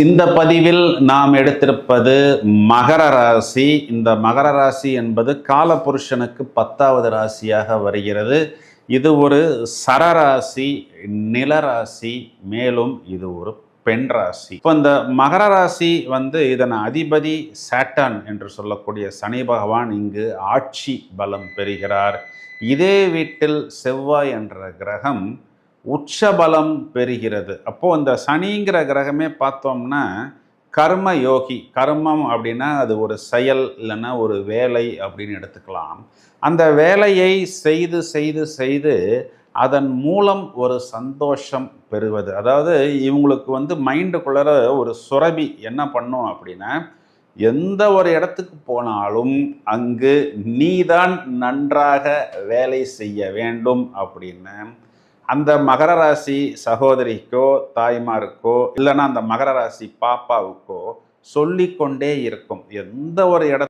இந்த பதிவில் நாம் எடுத்திருப்பது மகர ராசி. இந்த மகர ராசி என்பது காலபுருஷனுக்கு பத்தாவது ராசியாக வருகிறது. இது ஒரு சரராசி நிலராசி மேலும் இது ஒரு பெண் ராசி. இப்போ இந்த மகர ராசி வந்து இதன் அதிபதி சாட்டன் என்று சொல்லக்கூடிய சனி பகவான் இங்கு ஆட்சி பலம் பெறுகிறார். இதே வீட்டில் செவ்வாய் என்ற கிரகம் உச்சபலம் பெறுகிறது. அப்போது இந்த சனிங்கிற கிரகமே பார்த்தோம்னா கர்ம யோகி கர்மம் அப்படின்னா அது ஒரு செயல் இல்லைன்னா ஒரு வேலை அப்படின்னு எடுத்துக்கலாம். அந்த வேலையை செய்து செய்து செய்து அதன் மூலம் ஒரு சந்தோஷம் பெறுவது. அதாவது இவங்களுக்கு வந்து மைண்டுக்குள்ளற ஒரு சுரபி என்ன பண்ணும் அப்படின்னா எந்த ஒரு இடத்துக்கு போனாலும் அங்கு நீதான் நன்றாக வேலை செய்ய வேண்டும் அப்படின்னு அந்த மகர ராசி சகோதரிக்கோ தாய்மாருக்கோ இல்லைன்னா அந்த மகர ராசி பாப்பாவுக்கோ சொல்லிக்கொண்டே இருக்கும். எந்த ஒரு இடத்துல